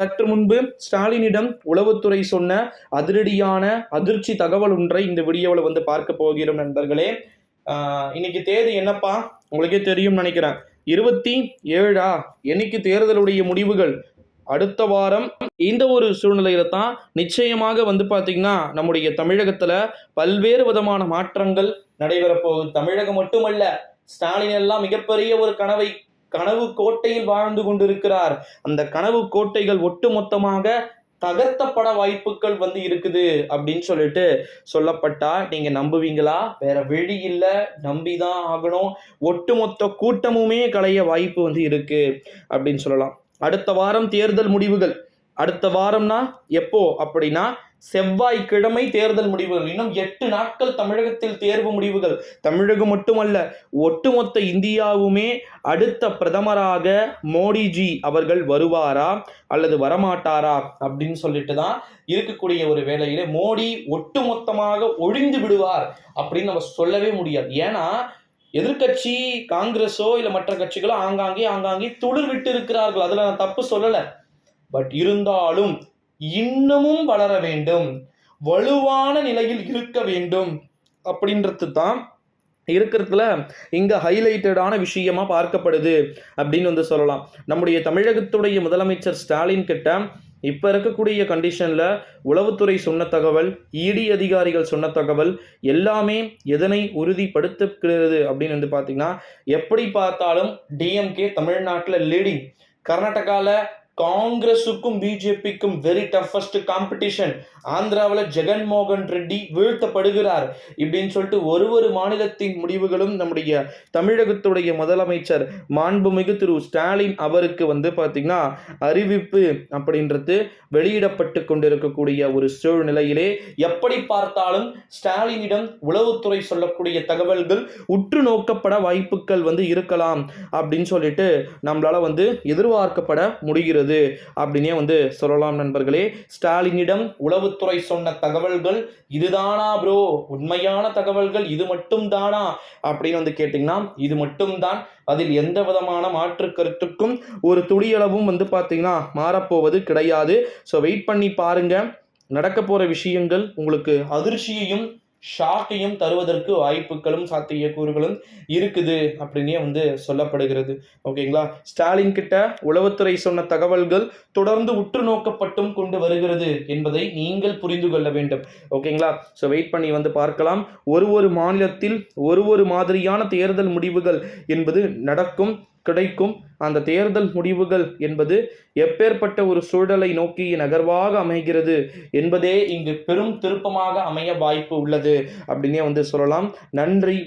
சற்று முன்பு ஸ்டாலினிடம் உளவுத்துறை சொன்ன அதிரடியான அதிர்ச்சி தகவல் ஒன்றை இந்த வீடியோவில் வந்து பார்க்க போகிறோம் நண்பர்களே. இன்னைக்கு தேதி என்னப்பா? உங்களுக்கே தெரியும் நினைக்கிறேன். இருபத்தி ஏழா? என்னைக்கு தேர்தலுடைய முடிவுகள்? அடுத்த வாரம் இந்த ஒரு சூழ்நிலையில தான் நிச்சயமாக வந்து பார்த்தீங்கன்னா நம்முடைய தமிழகத்துல பல்வேறு விதமான மாற்றங்கள் நடைபெறப்போகுது தமிழகம் மட்டுமல்ல ஸ்டாலின் எல்லாம் மிகப்பெரிய ஒரு கனவை கனவு கோட்டையில் வாழ்ந்து கொண்டிருக்கிறார். அந்த கனவு கோட்டைகள் ஒட்டுமொத்தமாக தகர்த்தப்பட வாய்ப்புகள் வந்து இருக்குது அப்படின்னு சொல்லிட்டு சொல்லப்பட்டா நீங்க நம்புவீங்களா? வேற வழி இல்லை நம்பிதான் ஆகணும். ஒட்டுமொத்த கூட்டமுமே களைய வாய்ப்பு வந்து இருக்கு அப்படின்னு சொல்லலாம். அடுத்த வாரம் தேர்தல் முடிவுகள். அடுத்த வாரம்னா எப்போ அப்படின்னா செவ்வாய்க்கிழமை தேர்தல் முடிவுகள் இன்னும் எட்டு நாட்கள் தமிழகத்தில் தேர்வு முடிவுகள். தமிழகம் மட்டுமல்ல ஒட்டுமொத்த இந்தியாவுமே அடுத்த பிரதமராக மோடிஜி அவர்கள் வருவாரா அல்லது வரமாட்டாரா அப்படின்னு சொல்லிட்டு தான் இருக்கக்கூடிய ஒரு வேளையில மோடி ஒட்டுமொத்தமாக ஒழிந்து விடுவார் அப்படின்னு நம்ம சொல்லவே முடியாது. ஏன்னா எதிர்க்கட்சி காங்கிரஸோ இல்லை மற்ற கட்சிகளோ ஆங்காங்கே ஆங்காங்கே துளிர் விட்டு இருக்கிறார்கள் அதில் நான் தப்பு சொல்லலை. பட் இருந்தாலும் இன்னமும் வளர வேண்டும். வலுவான நிலையில் இருக்க வேண்டும். அப்படின்றது தான் இருக்கிறதுல இங்க ஹைலைட்டடான விஷயமா பார்க்கப்படுது அப்படின்னு வந்து சொல்லலாம். நம்முடைய தமிழகத்துடைய முதலமைச்சர் ஸ்டாலின் கிட்ட இப்போ இருக்கக்கூடிய கண்டிஷனில் உளவுத்துறை சொன்ன தகவல் இடி அதிகாரிகள் சொன்ன தகவல் எல்லாமே எதனை உறுதிப்படுத்துகிறது அப்படின்னு வந்து பார்த்தீங்கன்னா எப்படி பார்த்தாலும் டிஎம்கே தமிழ்நாட்டில் லீடிங் கர்நாடகாவில் காங்கிரஸுக்கும் பிஜேபிக்கும் வெரி டஃபஸ்ட் காம்படிஷன் ஆந்திராவில் ஜெகன்மோகன் ரெட்டி வீழ்த்தப்படுகிறார். இப்படின்னு சொல்லிட்டு ஒரு ஒரு மாநிலத்தின் முடிவுகளும் நம்முடைய தமிழகத்துடைய முதலமைச்சர் மாண்புமிகு திரு ஸ்டாலின் அவருக்கு வந்து பார்த்திங்கன்னா அறிவிப்பு அப்படின்றது வெளியிடப்பட்டு கொண்டிருக்கக்கூடிய ஒரு சூழ்நிலையிலே எப்படி பார்த்தாலும் ஸ்டாலினிடம் உளவுத்துறை சொல்லக்கூடிய தகவல்கள் உற்று நோக்கப்பட வாய்ப்புகள் வந்து இருக்கலாம் அப்படின்னு சொல்லிட்டு நம்மளால் வந்து எதிர்பார்க்கப்பட முடிகிறது. அப்படின்னே வந்து சொல்லலாம் நண்பர்களே. ஸ்டாலினிடம் உளவுத்துறை சொன்ன தகவல்கள் இதுதானா ப்ரோ உண்மையான தகவல்கள் இது மட்டும் தானா அப்படின்னு வந்து கேட்டிங்கன்னா இது மட்டும்தான். அதில் எந்த விதமான மாற்று கருத்துக்கும் ஒரு துளியளவும் வந்து பார்த்தீங்கன்னா மாறப்போவது கிடையாது. ஸோ வெயிட் பண்ணி பாருங்க. நடக்க போகிற விஷயங்கள் உங்களுக்கு அதிர்ச்சியையும் ஷாக்கையும் தருவதற்கு வாய்ப்புகளும் சாத்தியக்கூறுகளும் இருக்குது அப்படின்னே வந்து சொல்லப்படுகிறது. ஓகேங்களா? ஸ்டாலின் கிட்ட உளவுத்துறை சொன்ன தகவல்கள் தொடர்ந்து உற்று நோக்கப்பட்டும் கொண்டு வருகிறது என்பதை நீங்கள் புரிந்து கொள்ள வேண்டும். ஓகேங்களா? ஸோ வெயிட் பண்ணி வந்து பார்க்கலாம். ஒரு ஒரு மாநிலத்தில் ஒரு ஒரு மாதிரியான தேர்தல் முடிவுகள் என்பது நடக்கும். கிடைக்கும். அந்த தேர்தல் முடிவுகள் என்பது எப்பேற்பட்ட ஒரு சூழலை நோக்கி நகர்வாக அமைகிறது என்பதே இங்கு பெரும் திருப்பமாக அமைய வாய்ப்பு உள்ளது. அப்படின்னே வந்து சொல்லலாம். நன்றி